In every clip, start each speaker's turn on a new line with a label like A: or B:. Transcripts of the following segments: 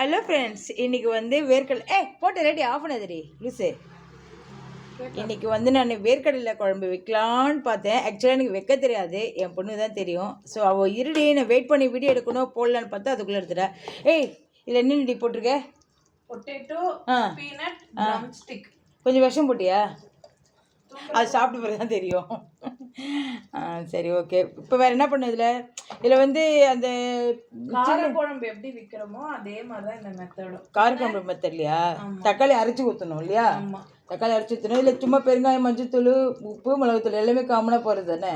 A: Hello friends இன்னைக்கு வந்து வேர்க்கடலை ஏ போட்டு ரெடி ஆஃப் பண்ணதுடி லூசு இன்னைக்கு வந்து நான் வேர்க்கடலை குழம்பு வைக்கலான்னு பார்த்தேன். ஆக்சுவலாக எனக்கு வைக்க தெரியாது. என் பொண்ணு தான் தெரியும். ஸோ அவள் இருடி நான் வெயிட் பண்ணி வீடியோ எடுக்கணும் போடலான்னு பார்த்தா அதுக்குள்ளே எடுத்துட்டேன் ஏய் இதில் என்னடி போட்டிருக்க?
B: பொட்டேட்டோ
A: ஆ.
B: பீனட்
A: கொஞ்சம் விஷம் போட்டியா? அது சாப்பிட்ட பிறகு தான் தெரியும். சரி ஓகே. இப்போ வேறு என்ன பண்ண இதில் இதில் வந்து அந்த
B: கார குழம்பு எப்படி விக்கிறோமோ அதே மாதிரி தான் இந்த மெத்தடும்
A: காரக்குழம்பு மெத்தட்லையா தக்காளி அரைச்சி ஊற்றணும் இல்லையா? தக்காளி அரைச்சி ஊற்றணும் இல்லை சும்மா பெருங்காயம் மஞ்சத்தூள் உப்பு மிளகுத்தூள் எல்லாமே காமனாக போகிறது தானே?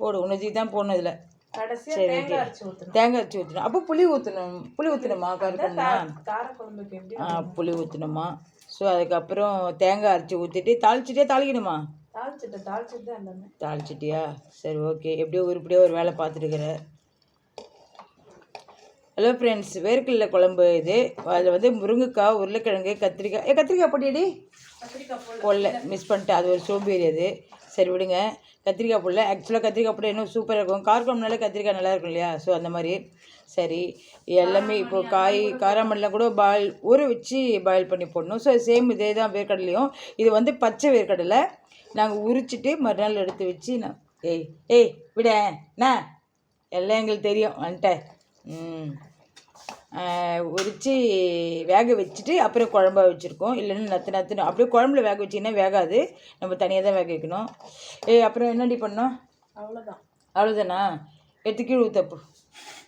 A: போடு உணர்ச்சி தான் போடணும் இதில்.
B: கடைசியா தேங்காய் அரைச்சு ஊத்தணும்.
A: தேங்காய் அரைச்சி ஊற்றணும் அப்போ புளி ஊற்றணும் புளி ஊற்றணுமா காரக்குழம்புனா
B: கார குழம்புக்கு எப்படி
A: ஆ புளி ஊற்றணுமா ஸோ அதுக்கப்புறம் தேங்காய் அரைச்சி ஊற்றிட்டு தாளிச்சிட்டே தாளிக்கணுமா?
B: தாளிச்சிட்டு தாளிச்சிட்டு தான் எல்லாமே
A: தாளிச்சிட்டியா? சரி ஓகே எப்படியோ உருப்படியாக ஒரு வேலை பார்த்துருக்குற. ஹலோ ஃப்ரெண்ட்ஸ் வேர்க்கடலை குழம்பு இது. அதில் வந்து முருங்கைக்காய் உருளைக்கிழங்கு கத்திரிக்காய். ஏ கத்திரிக்காய் பொடியடி பொல்ல மிஸ் பண்ணிட்டேன். அது ஒரு சோம்பேறி அது. சரி விடுங்க. கத்திரிக்காய் பொல்ல ஆக்சுவலாக கத்திரிக்காய் பொடி இன்னும் சூப்பராக இருக்கும். காரக்குழம்புனால கத்திரிக்காய் நல்லா இருக்கும் இல்லையா? ஸோ அந்த மாதிரி. சரி. எல்லாமே இப்போ காய் காராமணிலாம் கூட பாயில் ஊற வச்சு பாயில் பண்ணி போடணும். ஸோ சேம் இதே தான் வேர்க்கடலையும். இது வந்து பச்சை வேர்க்கடலை. நாங்கள் உரிச்சிட்டு மறுநாள் எடுத்து வச்சு நான் ஏய் ஏய் விட என்ன? எல்லாம் எங்களுக்கு தெரியும் வந்துட்டேன் ம். உரித்து வேக வச்சுட்டு அப்புறம் குழம்பா வச்சுருக்கோம். இல்லைன்னா நத்து நத்துன்னு அப்படியே குழம்புல வேக வச்சிங்கன்னா வேகாது. நம்ம தனியாக தான் வேக வைக்கணும். ஏய் அப்புறம் என்னடி பண்ணோம்
B: அவ்வளவுதான்.
A: அவ்வளோதானா எடுத்து கீழே ஊற்றப்பு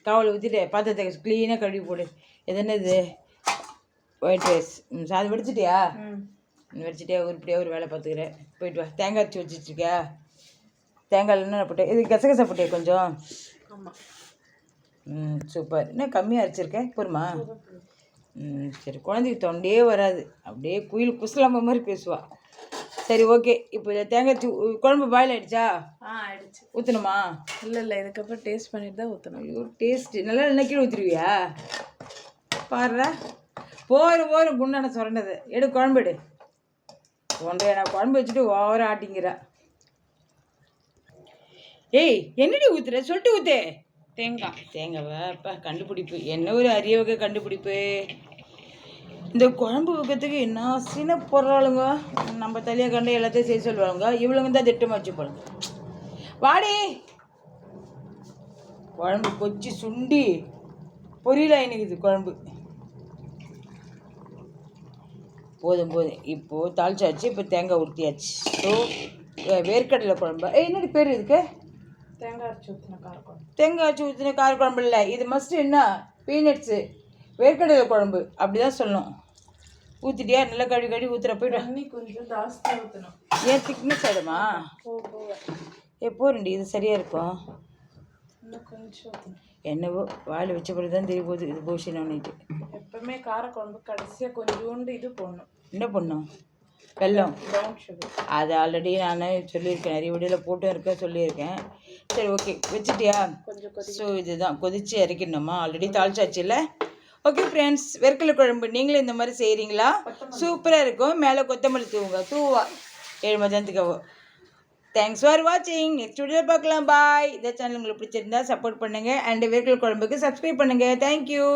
A: காவலை ஊற்றிட்டு பாத்திரத்தை க்ளீனாக கழுவி போடு. இது என்ன இது ஒயிட் ரைஸ் ம் சாதம் வெடிச்சிட்டியா?
B: ம்
A: வச்சுட்டே உருப்படியாக ஒரு வேலை பார்த்துக்கிறேன் போயிட்டு வா. தேங்காய் அரைச்சி வச்சுட்ருக்கியா தேங்காய் என்ன போட்டேன் இது கசகசா போட்டியா கொஞ்சம்?
B: ஆமா.
A: ம் சூப்பர். என்ன கம்மியாக அரைச்சிருக்கேன் போருமா ம் சரி. குழந்தைக்கு தொண்டையே வராது. அப்படியே குயில் குசலாம மாதிரி பேசுவா. சரி ஓகே. இப்போ இதில் தேங்காய் குழம்பு பாயில் ஆயிடுச்சா?
B: ஆ ஆயிடுச்சு.
A: ஊற்றணுமா
B: இல்ல இல்ல. இதுக்கப்புறம் டேஸ்ட் பண்ணிட்டு தான் ஊத்தணும்.
A: ஐயோ டேஸ்ட்டு நல்லா என்ன கீழே ஊற்றுருவியா பாருடா. போகிற போகிற குண்டான சுரண்டது. எடு குழம்பு எடு. ஒன்றைய நான் குழம்பு வச்சுட்டு ஓவரா ஆட்டிங்கிறா. ஏய் என்னடி ஊத்துற? சொல்லிட்டு ஊத்து.
B: தேங்காய்.
A: தேங்காவா? அப்பா கண்டுபிடிப்பு. என்ன ஒரு அரிய வகை கண்டுபிடிப்பு? இந்த குழம்பு வைக்கிறதுக்கு என்ன சின்ன பொருளாளுங்க நம்ம தலையை கண்டு எல்லாத்தையும் செய்ய சொல்லுவாங்க இவளுங்க தான் திட்டமாக வச்சு போடுங்க வாடி. குழம்பு கொச்சி சுண்டி. பொரியல எனக்கு குழம்பு. போதும் போதும். இப்போது தாளிச்சாச்சு இப்போ தேங்காய் ஊற்றியாச்சு ஸோ வேர்க்கடலை குழம்பு. என்னடி பேர் இதுக்கு?
B: தேங்காய் அரைச்சு ஊத்தின கார குழம்பு
A: தேங்காய் வச்சு ஊற்றின கார குழம்பு இல்லை. இது மஸ்ட் என்ன? பீனட்ஸு வேர்க்கடலை குழம்பு. அப்படி தான் சொல்லணும். ஊற்றிட்டியா நல்லா கழுவி கழுவி ஊற்றுற போய்ட்டு.
B: தண்ணி கொஞ்சம் ஜாஸ்தியா ஊத்தணும்.
A: ஏன் திக்னஸ் ஆகிடுமா எப்போ ரெண்டு? இது சரியாக இருக்கும்?
B: இன்னும் கொஞ்சம் ஊத்தணும்.
A: என்னவோ வாயில் வச்ச பிறகு தான் தெரிய போகுது இது போஷன்னுட்டு
B: எப்பவுமே கார குழம்பு கடைசியா கொஞ்சோண்டு இது போடணும்.
A: என்ன பண்ணும் வெல்லம்.
B: ப்ரௌன் சுகர்
A: அது ஆல்ரெடி நான் சொல்லியிருக்கேன் நிறைய வீடியோவில் போட்டு இருக்க சொல்லியிருக்கேன். சரி ஓகே வச்சிட்டியா?
B: கொஞ்சம்
A: ஸோ இதுதான். கொதிச்சு இறக்கிடணுமா? ஆல்ரெடி தாளிச்சாச்சுல்ல? ஓகே ஃப்ரெண்ட்ஸ் வெர்க்கலை குழம்பு. நீங்களும் இந்த மாதிரி செய்கிறீங்களா சூப்பராக இருக்கும். மேலே கொத்தமல்லி தூவுங்க. தூவா. ஏழு மதியானத்துக்கு தேங்க்ஸ் ஃபார் வாட்சிங் நெக்ஸ்ட் வீடியோ பார்க்கலாம். பாய் இந்த சேனல் உங்களுக்கு பிடிச்சிருந்தா சப்போர்ட் பண்ணுங்கள் அண்ட் வெர்க்கல் குழம்புக்கு சப்ஸ்கிரைப் பண்ணுங்கள் தேங்க்யூ